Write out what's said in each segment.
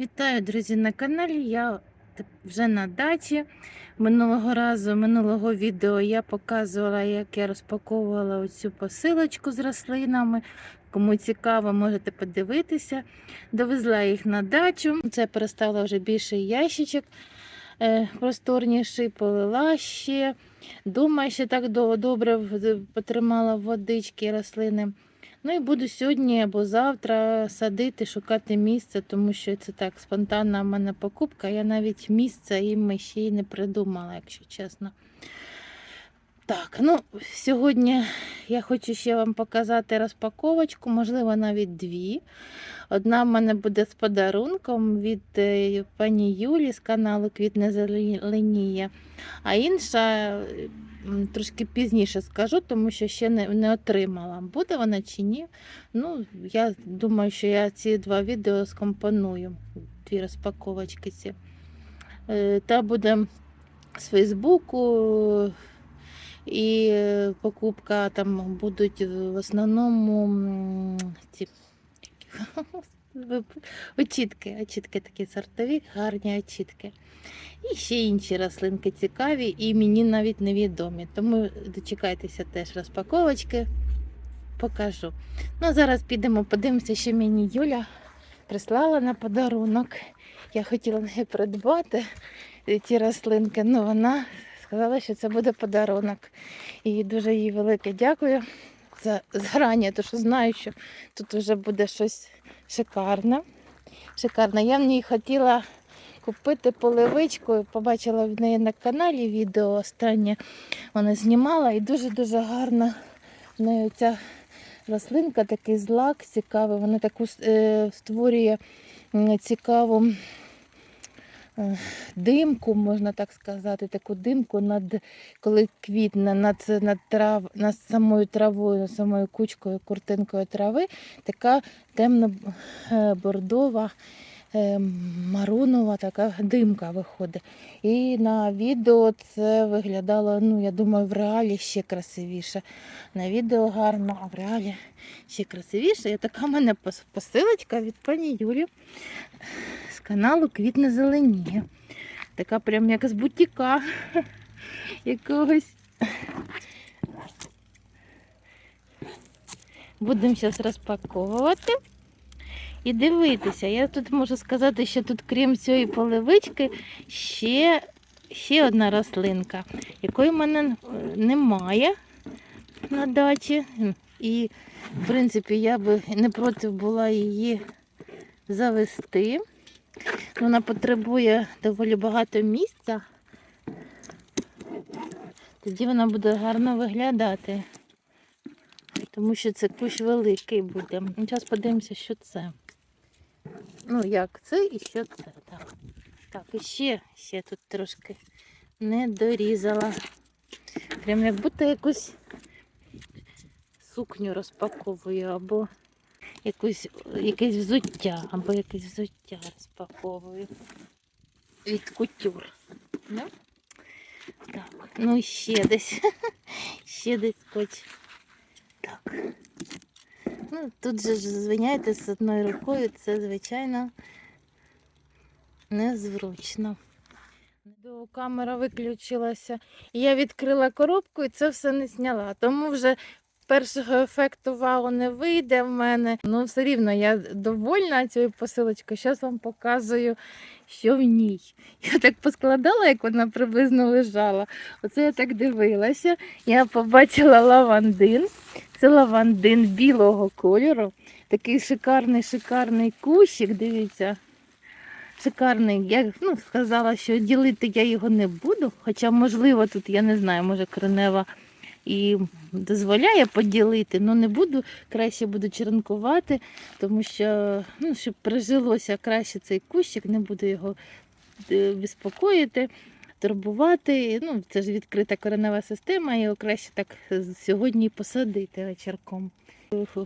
Вітаю, друзі, на каналі. Я вже на дачі. Минулого разу, минулого відео я показувала, як я розпаковувала оцю посилочку з рослинами. Кому цікаво, можете подивитися. Довезла їх на дачу. Це переставила вже більший ящичок, е, просторніший, полила ще. Думаю, ще так добре потримала водички рослини. Ну і буду сьогодні або завтра садити, шукати місце, тому що це так спонтанна в мене покупка. Я навіть місце їм ще й не придумала, якщо чесно. Так, ну сьогодні я хочу ще вам показати розпаковочку, можливо, навіть дві. Одна в мене буде з подарунком від е, пані Юлі з каналу Квітне Зеленіє, а інша трошки пізніше скажу, тому що ще не, не отримала. Буде вона чи ні. Ну, я думаю, що я ці два відео скомпоную, дві розпаковочки ці. Е, Та буде з Фейсбуку. І е, покупка там будуть в основному ці очітки, очітки такі сортові, гарні очітки. І ще інші рослинки цікаві і мені навіть невідомі. Тому дочекайтеся теж розпаковочки, покажу. Ну, а зараз підемо, подивимося, що мені Юля прислала на подарунок. Я хотіла неї придбати ті рослинки, але вона сказала, що це буде подарунок. І дуже їй велике дякую за зарані, тому що знаю, що тут вже буде щось шикарне. Шикарне. Я в ній хотіла купити поливичку. Побачила в неї на каналі відео останнє. Вона знімала і дуже-дуже гарна в неї ця рослинка, такий злак цікавий. Вона таку е, створює цікаву димку, можна так сказати, таку димку над коли квітне над, над, трав, над самою травою, самою кучкою, куртинкою трави, така темно-бордова, е, марунова така димка виходить. І на відео це виглядало, ну, я думаю, в реалі ще красивіше. На відео гарно, а в реалі ще красивіше. І така в мене посилочка від пані Юлі каналу Квітне Зеленіє. Така прям як з бутіка якогось. Будемо зараз розпаковувати і дивитися. Я тут можу сказати, що тут, крім цієї поливички, ще, ще одна рослинка, якої в мене немає на дачі. І, в принципі, я би не проти була її завести. Вона потребує доволі багато місця. Тоді вона буде гарно виглядати. Тому що це кущ великий буде. Ну, Зараз подивимося, що це. Ну, як це і що це. Так, так і ще, ще тут трошки не дорізала. Прям як будто якусь сукню розпаковую, або якусь, якесь взуття, або якесь взуття розпаковую. Від кутюр. Да? Так, ну і ще десь. ще десь хоч. Так. Ну, тут же ж звиняйте з одною рукою, це, звичайно, незручно. Камера виключилася. Я відкрила коробку і це все не зняла. Тому вже першого ефекту вау не вийде в мене. Ну, все рівно я довольна цією посилочкою. Зараз вам показую, що в ній. Я так поскладала, як вона приблизно лежала. Оце я так дивилася. Я побачила лавандин. Це лавандин білого кольору. Такий шикарний, шикарний кущик, дивіться. Шикарний. Я ну, сказала, що ділити я його не буду. Хоча, можливо, тут, я не знаю, може коренева і дозволяє поділити, але не буду, краще буду черенкувати, тому що, ну, щоб прижилося краще цей кущик, не буду його е, безпокоїти, турбувати. Ну, це ж відкрита коренева система, його краще так сьогодні посадити вечірком.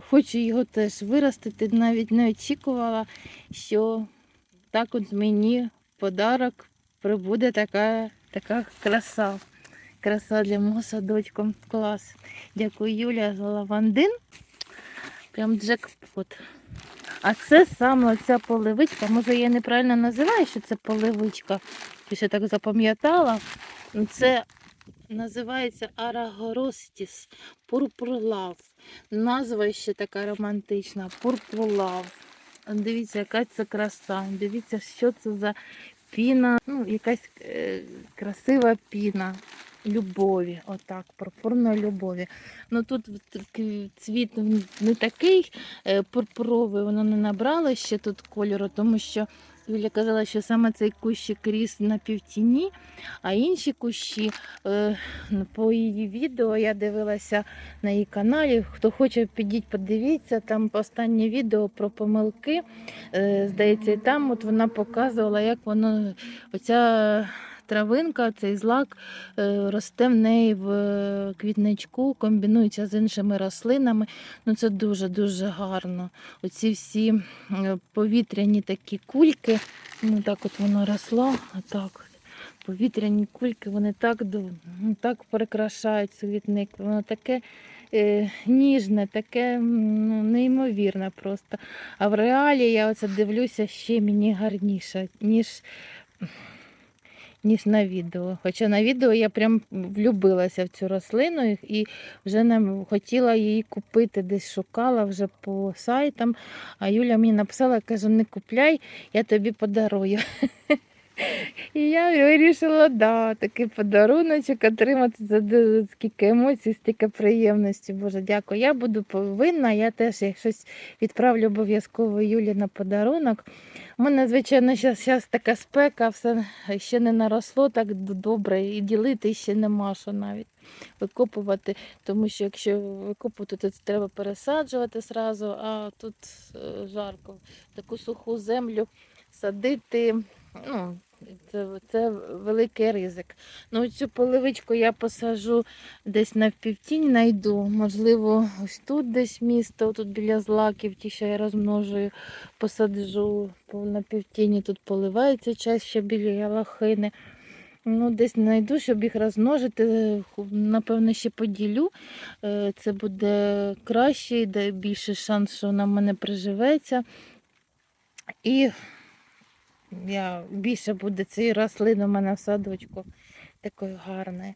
Хочу його теж виростити, навіть не очікувала, що так от мені подарок прибуде така, така краса. Краса для мого садочку. Клас. Дякую, Юля, за лавандин. Прям джекпот. А це саме ця поливичка. Може, я неправильно називаю, що це поливичка. Ти ще так запам'ятала. Це називається Арагоростіс Пурпурлав. Назва ще така романтична Пурпурлав. Дивіться, яка це краса. Дивіться, що це за піна, ну, якась е, красива піна любові. Отак, пурпурної любові. Ну тут цвіт не такий е, пурпуровий, воно не набрало ще тут кольору, тому що Юля казала, що саме цей кущик ріс на півтіні, а інші кущі е, по її відео я дивилася на її каналі. Хто хоче, підіть, подивіться. Там останнє відео про помилки. Е, здається, і там от вона показувала, як воно оця. Травинка, цей злак е, росте в неї в е, квітничку, комбінується з іншими рослинами. Ну це дуже-дуже гарно. Оці всі е, повітряні такі кульки, ну так от воно росло, отак. от. Повітряні кульки, вони так, ну, так прикрашають квітник. Воно таке е, ніжне, таке ну, неймовірне просто. А в реалі я оце дивлюся ще мені гарніше, ніж, ніж на відео. Хоча на відео я прям влюбилася в цю рослину і вже не хотіла її купити, десь шукала вже по сайтам. А Юля мені написала, каже, не купляй, я тобі подарую. І я вирішила, да, такий подаруночок отримати за скільки емоцій, стільки приємності. Боже, дякую. Я буду повинна, я теж щось відправлю обов'язково Юлі на подарунок. У мене, звичайно, зараз така спека, все ще не наросло так добре, і ділити ще нема що навіть викопувати, тому що якщо викопувати, то це треба пересаджувати зразу, а тут е, жарко. Таку суху землю садити. Ну, це, це великий ризик. Ну, цю поливичку я посажу десь на півтінь знайду. Можливо, ось тут десь місто, тут біля злаків, ті, що я розмножую, посаджу на півтіні. Тут поливається чаще біля лохини. Ну, десь знайду, щоб їх розмножити. Напевно, ще поділю. Е, Це буде краще, і більше шанс, що вона в мене приживеться. І я, більше буде цієї рослини у мене в садочку такої гарної.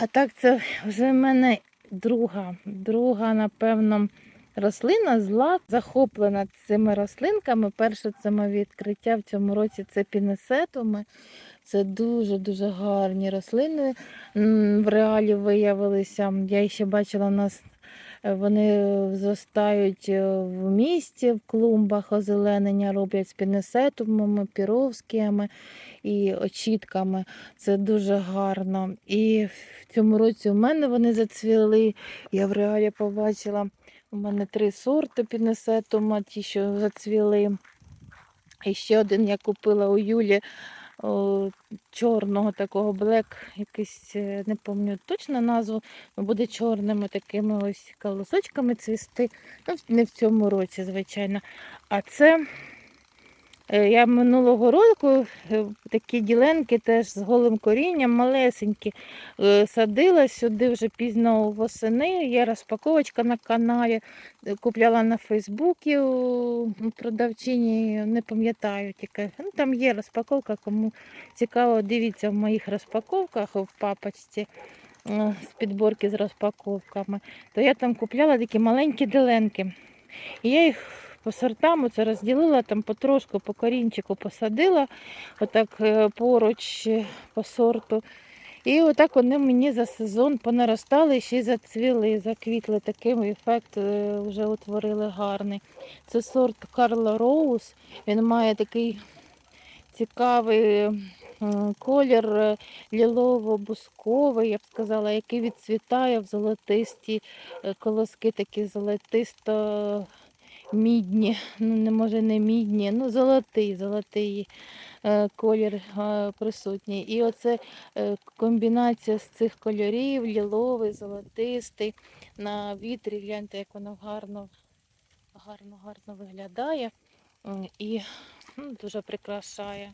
А так, це вже в мене друга, друга, напевно, рослина зла, захоплена цими рослинками. Перше це моє відкриття в цьому році це пінесетуми. Це дуже-дуже гарні рослини. В реалі виявилися. Я ще бачила у нас. Вони зростають е, в місті, в клумбах озеленення роблять з пінесетумами, піровськими і очітками. Це дуже гарно. І в цьому році у мене вони зацвіли. Я в реалі побачила. У мене три сорти пінесетума, ті, що зацвіли. І ще один я купила у Юлі чорного такого блек, якийсь, е, не пам'ятаю точно назву, буде чорними такими ось колосочками цвісти. Ну, не в цьому році, звичайно. А це я минулого року е, такі діленки теж з голим корінням, малесенькі, е, садила сюди вже пізно восени. Є розпаковочка на каналі. Е, Купляла на Фейсбуці у продавчині, не пам'ятаю тільки. Ну, там є розпаковка, кому цікаво, дивіться в моїх розпаковках в папочці е, з підборки з розпаковками. То я там купляла такі маленькі диленки. Я їх по сортам оце розділила, там потрошку по корінчику посадила, отак е, поруч е, по сорту. І отак вони мені за сезон понаростали ще й зацвіли, заквітли. Такий ефект е, вже утворили гарний. Це сорт Карла Роуз. Він має такий цікавий колір лілово-бусковий, я б сказала, який відцвітає в золотисті колоски, такі золотисто мідні, ну не може не мідні, ну золотий, золотий е, колір е, присутній. І оце е, комбінація з цих кольорів, ліловий, золотистий, на вітрі, гляньте, як воно гарно, гарно, гарно виглядає і ну, дуже прикрашає.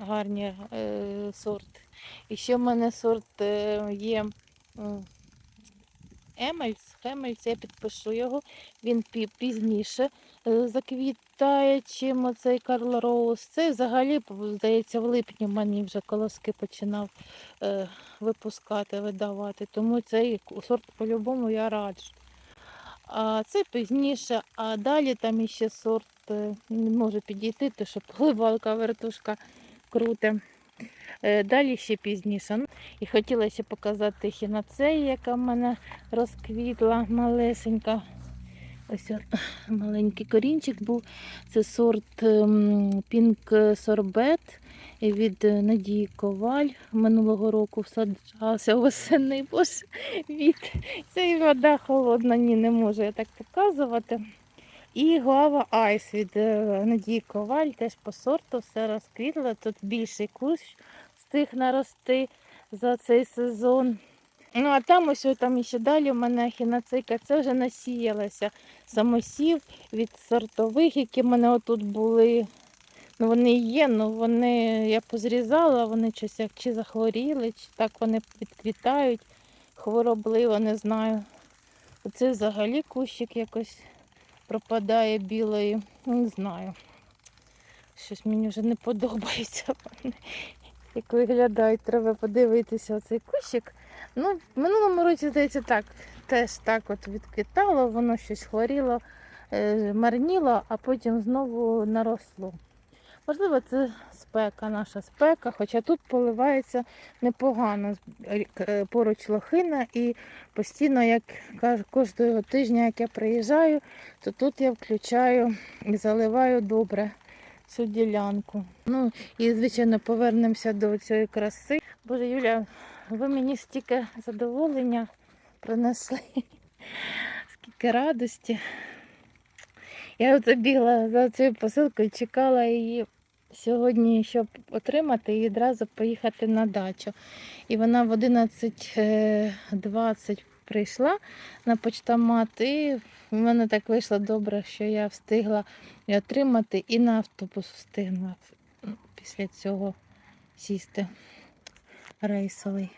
Гарні е, сорт. І ще в мене сорт е, є Емельс. Емельс, я підпишу його. Він пізніше е, заквітає, чим оцей Карл Роуз. Це взагалі, здається, в липні мені вже колоски починав е, випускати, видавати. Тому цей сорт по-любому я раджу. А це пізніше, а далі там іще сорт не може підійти, то що поливалка вертушка круте. Е, Далі ще пізніше. Ну, І хотіла ще показати хінацею, яка в мене розквітла малесенька. Ось маленький корінчик був. Це сорт ем, Pink Sorbet від е, Надії Коваль. Минулого року всаджався восени. Боже, від цієї вода холодна, ні, не можу я так показувати. І гуава Айс від е, Надії Коваль, теж по сорту все розквітло. Тут більший кущ встиг нарости за цей сезон. Ну, а там ось там ще далі у мене хіноцейка, це вже насіялася самосів від сортових, які в мене отут були. Ну, вони є, але вони я позрізала, вони щось як чи захворіли, чи так вони відквітають хворобливо, не знаю. Оце взагалі кущик якось пропадає білою. Не знаю. Щось мені вже не подобається. Як виглядають, треба подивитися оцей кущик. Ну, в минулому році, здається, так, теж так от відквітало, воно щось хворіло, е, марніло, а потім знову наросло. Можливо, це спека, наша спека, хоча тут поливається непогано. Е, Поруч лохина і постійно, як кожного тижня, як я приїжджаю, то тут я включаю і заливаю добре цю ділянку. Ну і, звичайно, повернемося до цієї краси. Боже, Юля, ви мені стільки задоволення принесли, скільки радості. Я от бігла за цією посилкою, чекала її сьогодні, щоб отримати і одразу поїхати на дачу. І вона в 11.20 прийшла на почтомат, і в мене так вийшло добре, що я встигла і отримати, і на автобус встигла ну, після цього сісти рейсовий.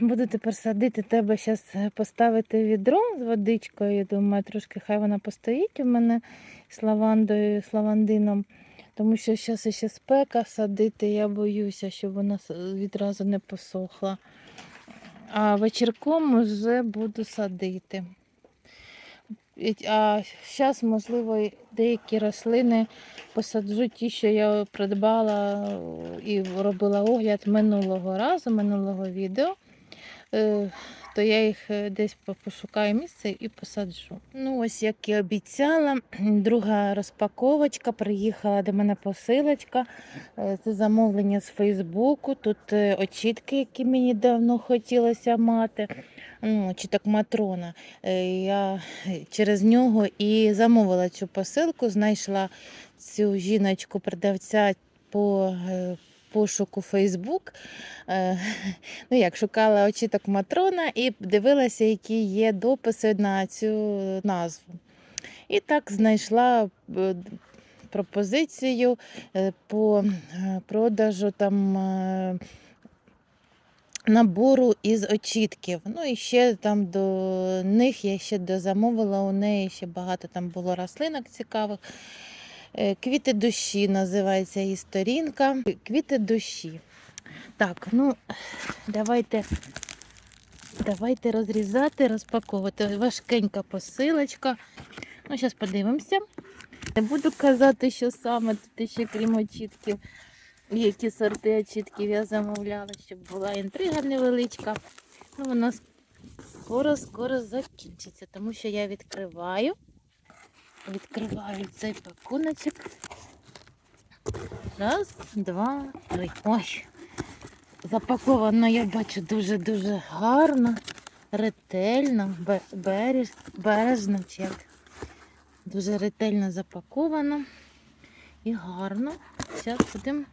Буду тепер садити тебе зараз поставити відро з водичкою. Думаю, трошки хай вона постоїть у мене з лавандою, з лавандином. Тому що зараз ще спека садити, я боюся, щоб вона відразу не посохла. А вечірком вже буду садити. А зараз, можливо, деякі рослини посаджу ті, що я придбала і робила огляд минулого разу, минулого відео. Е, То я їх е, десь пошукаю місце і посаджу. Ну, ось як і обіцяла, друга розпаковочка. Приїхала до мене посилочка. Е, Це замовлення з Фейсбуку. Тут очітки, які мені давно хотілося мати. Ну, очіток Матрона. Я через нього і замовила цю посилку, знайшла цю жіночку-продавця по пошуку Фейсбук. Ну, як шукала очіток Матрона і дивилася, які є дописи на цю назву. І так знайшла е, пропозицію е, по е, продажу там. Набору із очітків. Ну і ще там до них я ще дозамовила у неї ще багато там було рослинок цікавих. Е, Квіти душі називається її сторінка. Квіти душі. Так, ну давайте, давайте розрізати, розпаковувати. Важкенька посилочка. Ну, зараз подивимося. Не буду казати, що саме тут ще крім очітків. Які сорти очітків я замовляла, щоб була інтрига невеличка. Ну, вона скоро-скоро закінчиться, тому що я відкриваю. Відкриваю цей пакуночок. Раз, два, три. Ой. Запаковано, я бачу, дуже-дуже гарно, ретельно, береж, бережно, чи як. Дуже ретельно запаковано і гарно. Зараз будемо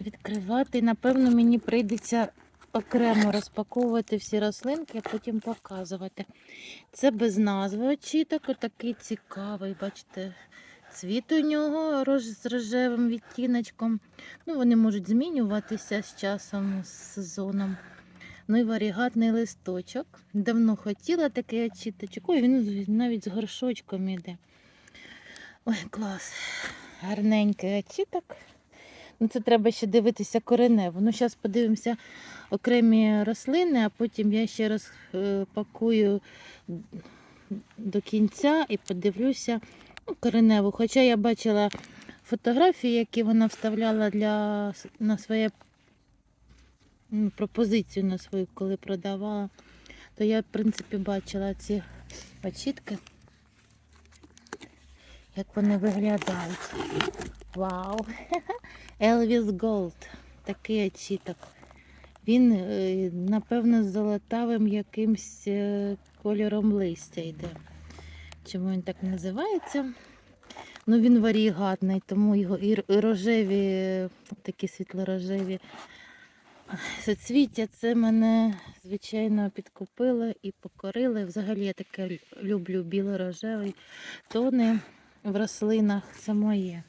відкривати. Напевно, мені прийдеться окремо розпаковувати всі рослинки, а потім показувати. Це без назви очіток, отакий цікавий, бачите, цвіт у нього з рожевим відтіночком. Ну, вони можуть змінюватися з часом, з сезоном. Ну і варігатний листочок. Давно хотіла такий очіточок. Ой, він навіть з горшочком іде. Ой, клас. Гарненький очіток. Ну, це треба ще дивитися коренево. Ну, зараз подивимося окремі рослини, а потім я ще розпакую до кінця і подивлюся ну, кореневу. Хоча я бачила фотографії, які вона вставляла для, на своє ну, пропозицію на свою, коли продавала, то я, в принципі, бачила ці очітки, як вони виглядають. Вау! Елвіс Голд. Такий очіток. Він, е, напевно, з золотавим якимсь е, кольором листя йде. Чому він так називається? Ну, він варігатний, тому його і рожеві, е, такі світло-рожеві соцвіття. Це мене, звичайно, підкупило і покорило. Взагалі я таке люблю біло-рожевий тони в рослинах. Це моє.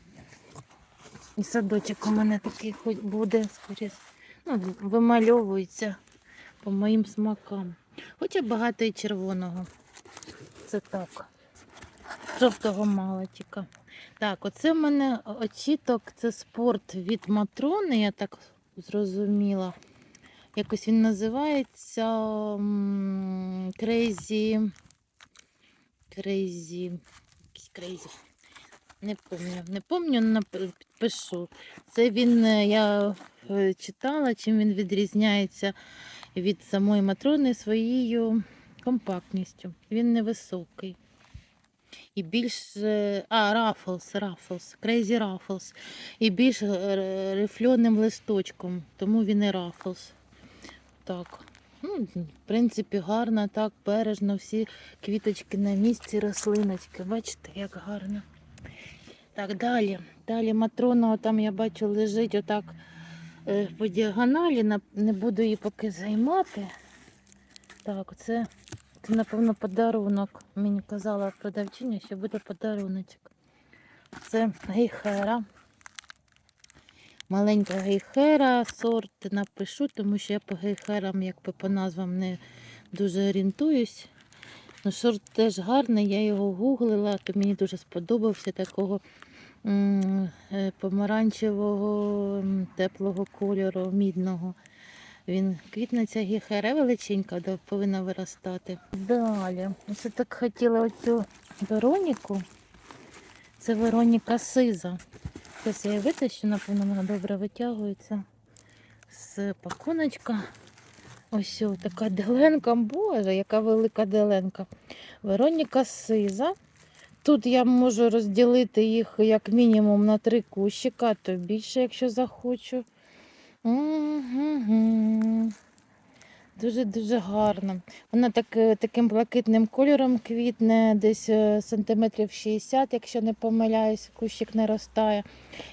І садочок у мене такий хоч буде, скоріше, вимальовується по моїм смакам. Хоча багато і червоного. Це так. Жовтого мало тільки. Так, оце в мене очіток, це спорт від матрони, я так зрозуміла. Якось він називається Crazy. Crazy. Crazy. Не пам'ятаю, не пам'ятаю, підпишу. Це він, е, я е, читала, чим він відрізняється від самої матрони своєю компактністю. Він невисокий. І більш. е, А, Рафлс, Рафлс, Crazy Ruffles. І більш рифльоним листочком, тому він і Рафлс. Так. Ну, в принципі, гарно, так, бережно, всі квіточки на місці, рослиночки. Бачите, як гарно. Так, далі. Далі Матрона, там я бачу, лежить отак е, по діагоналі. Не буду її поки займати. Так, це, це напевно, подарунок. Мені казала продавчиня, що буде подаруночок. Це гейхера. Маленька гейхера, сорт напишу, тому що я по гейхерам, якби по назвам не дуже орієнтуюсь. Ну, сорт теж гарний, я його гуглила, то мені дуже сподобався такого помаранчевого теплого кольору, мідного. Він квітне ця гіхера величенька, де повинна виростати. Далі. Ось так хотіла оцю Вероніку. Це Вероніка Сиза. Зараз я її витащу, напевно, вона добре витягується з пакуночка. Ось така деленка, боже, яка велика деленка. Вероніка Сиза. Тут я можу розділити їх як мінімум на три кущика, то більше, якщо захочу. Дуже-дуже гарно. Вона так, е, таким блакитним кольором квітне, десь е, сантиметрів 60, якщо не помиляюсь, кущик не ростає.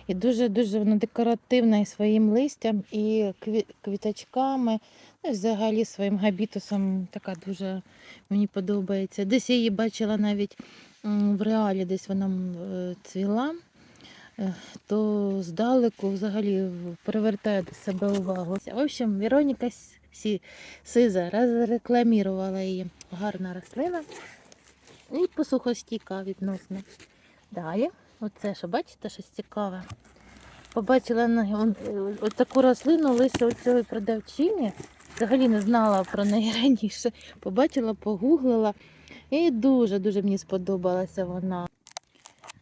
І дуже-дуже вона декоративна і своїм листям, і квіточками, ну, і взагалі своїм габітусом. Така дуже мені подобається. Десь я її бачила навіть в реалі, десь вона е, цвіла. Е, То здалеку взагалі привертає до себе увагу. В общем, Вероніка Сиза розрекламірувала її. Гарна рослина і посухостійка відносно. Далі, оце що бачите, щось цікаве. Побачила е, таку рослину у цієї продавчині. Взагалі не знала про неї раніше. Побачила, погуглила. І дуже-дуже мені сподобалася вона.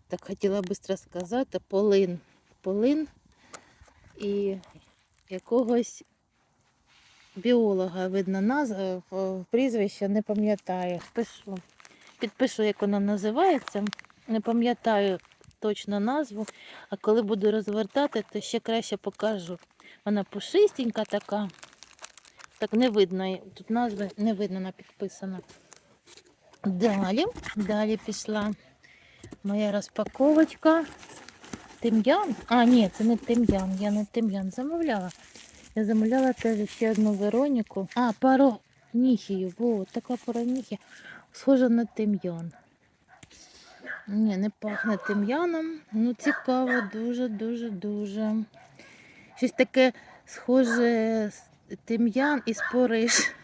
Так хотіла швидко сказати, полин. Полин і якогось біолога, видно, назва, прізвище не пам'ятаю. Пишу. Підпишу, як вона називається. Не пам'ятаю точно назву, а коли буду розвертати, то ще краще покажу. Вона пушистенька така. Так не видно, тут назви не видно, вона підписана. Далі, далі пішла моя розпаковочка. Тим'ян. А, ні, це не тим'ян. Я не тим'ян замовляла. Я замовляла теж ще одну Вероніку. А, пароніхію. Во, така пароніхія. Схожа на тим'ян. Ні, не пахне тим'яном. Ну, цікаво, дуже, дуже, дуже. Щось таке схоже тим'ян і спориш.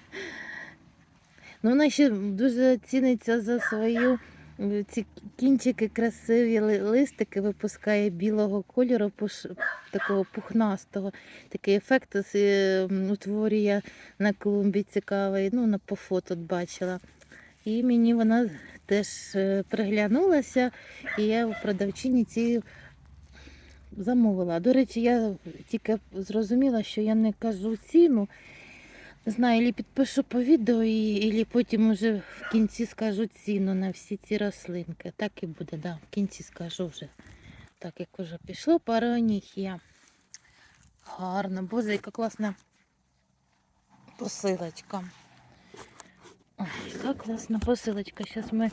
Ну, вона ще дуже ціниться за свою е, ці кінчики красиві листики випускає білого кольору, пуш, такого пухнастого. Такий ефект е, утворює на клумбі цікавий. Ну, на по фото бачила. І мені вона теж е, приглянулася, і я у продавчині ці замовила. До речі, я тільки зрозуміла, що я не кажу ціну. Знаю, і підпишу по відео, і, і потім уже в кінці скажу ціну на всі ці рослинки. Так і буде, да, в кінці скажу вже. Так як уже пішло, параоніхія. Гарно, боже, яка класна посилочка. Ой, яка класна посилочка. Зараз ми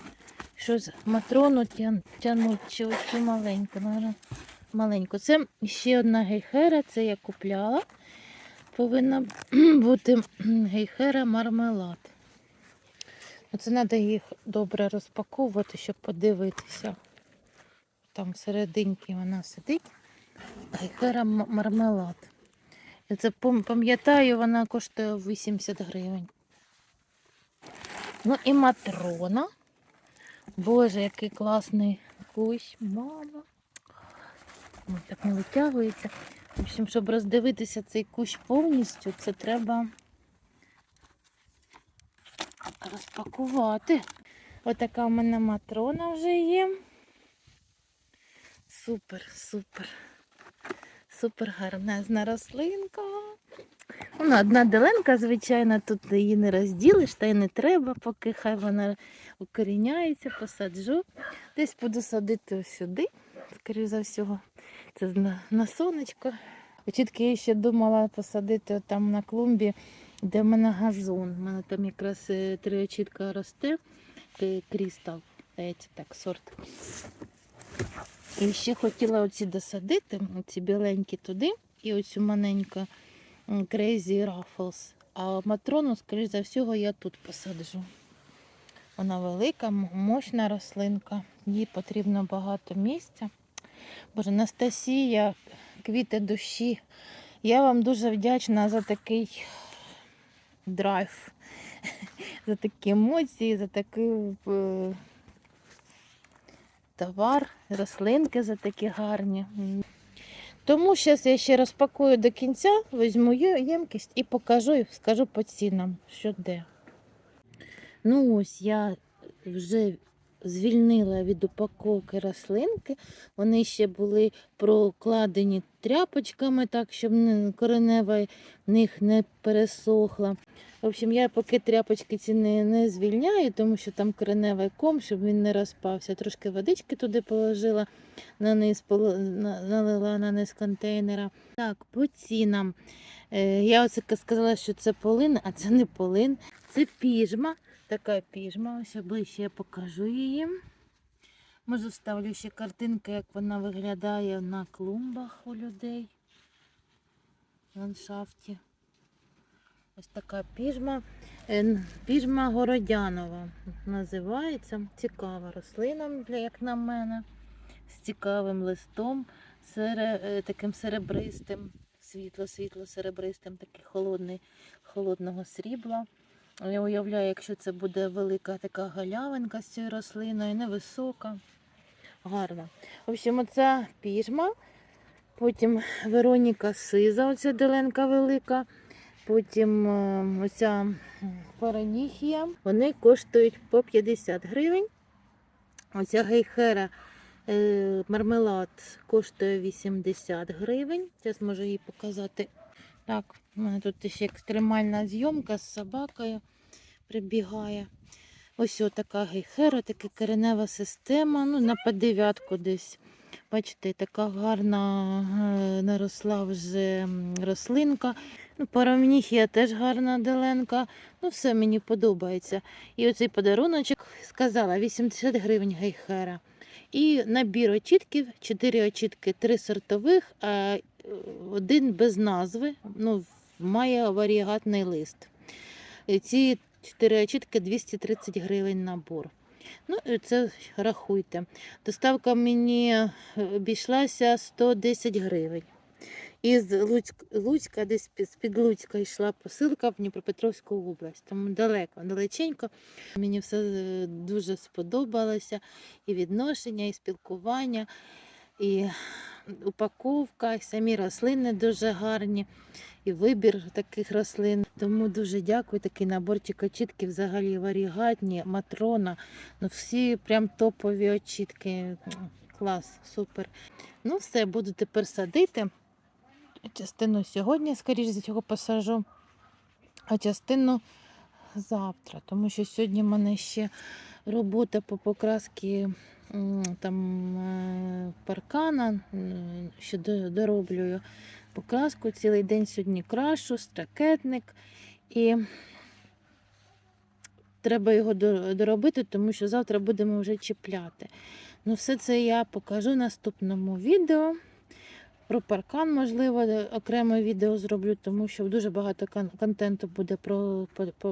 щось матрону тян, тянуть, чи оцю маленьку, наверно, маленьку. Це ще одна гейхера, це я купляла. Повинна бути гейхера мармелад. Оце треба їх добре розпаковувати, щоб подивитися. Там всерединки вона сидить. Гейхера мармелад. Я це пам'ятаю, вона коштує 80 гривень. Ну і матрона. Боже, який класний кущ, мама. Ой, так не витягується. В общем, щоб роздивитися цей кущ повністю, це треба розпакувати. Отака в мене матрона вже є. Супер, супер. Супер гарнезна рослинка. Вона одна деленка, звичайно, тут її не розділиш, та й не треба, поки хай вона укоріняється, посаджу. Десь буду садити сюди, скоріше за всього. Це на, сонечко. Чітки я ще думала посадити там на клумбі, де в мене газон. У мене там якраз е, три очітка росте, крістал, так, сорт. І ще хотіла оці досадити, оці біленькі туди, і оцю маленьку Crazy Ruffles. А матрону, скоріш за всього, я тут посаджу. Вона велика, мощна рослинка, їй потрібно багато місця. Боже, Анастасія, квіти душі. Я вам дуже вдячна за такий драйв, за такі емоції, за такий е, товар, рослинки за такі гарні. Тому зараз я ще розпакую до кінця, візьму ємкість і покажу і скажу по цінам, що де. Ну ось я вже звільнила від упаковки рослинки. Вони ще були прокладені тряпочками, так, щоб коренева в них не пересохла. В общем, я поки тряпочки ці не, не звільняю, тому що там кореневий ком, щоб він не розпався. Трошки водички туди положила, на низ, налила на низ контейнера. Так, по цінам. Е, я оце сказала, що це полин, а це не полин, це піжма. Така піжма, ось ближче я покажу її. Може, вставлю ще картинки, як вона виглядає на клумбах у людей в ландшафті. Ось така піжма. Е, Піжма Городянова називається. Цікава рослина, як на мене, з цікавим листом, сере, е, таким серебристим, світло-світло серебристим, такий холодний, холодного срібла. Я уявляю, якщо це буде велика така галявинка з цією рослиною, невисока, гарна. В общем, оця піжма, потім Вероніка Сиза, оця деленка велика, потім е, оця параніхія. Вони коштують по 50 гривень. Оця гейхера е, мармелад коштує 80 гривень. Зараз можу її показати. Так, у мене тут ще екстремальна зйомка з собакою прибігає. Ось така гейхера, така коренева система. Ну, на по дев'ятку десь. Бачите, така гарна е, наросла вже рослинка. Ну, парамніхія теж гарна деленка. Ну, все мені подобається. І оцей подаруночок сказала 80 гривень гейхера. І набір очітків, 4 очітки, 3 сортових, один без назви. Ну, має варіагатний лист. Ці 4 очітки 230 гривень набор. Ну, це рахуйте. Доставка мені е, обійшлася 110 гривень. із Луцьк, Луцька, десь з-під Луцька йшла посилка в Дніпропетровську область. Тому далеко, далеченько. Мені все е, дуже сподобалося. І відношення, і спілкування, і упаковка, і самі рослини дуже гарні, і вибір таких рослин. Тому дуже дякую. Такий наборчик очітки взагалі варігатні, матрона. Ну всі прям топові очітки. Клас, супер. Ну, все, буду тепер садити. Частину сьогодні, скоріш за цього, посажу, а частину завтра. Тому що сьогодні в мене ще робота по покрасці там е, паркана, що дороблюю покраску. Цілий день сьогодні крашу, стракетник. І треба його доробити, тому що завтра будемо вже чіпляти. Ну, все це я покажу в наступному відео. Про паркан, можливо, окреме відео зроблю, тому що дуже багато контенту буде про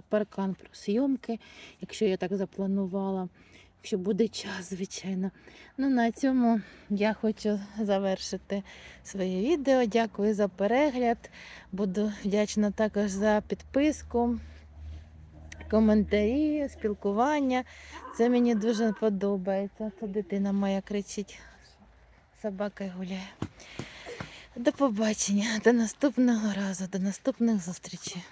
паркан, про зйомки, якщо я так запланувала, якщо буде час, звичайно. Ну, на цьому я хочу завершити своє відео. Дякую за перегляд. Буду вдячна також за підписку, коментарі, спілкування. Це мені дуже подобається. Це дитина моя кричить. Собака гуляє. До побачення, до наступного разу, до наступних зустрічей.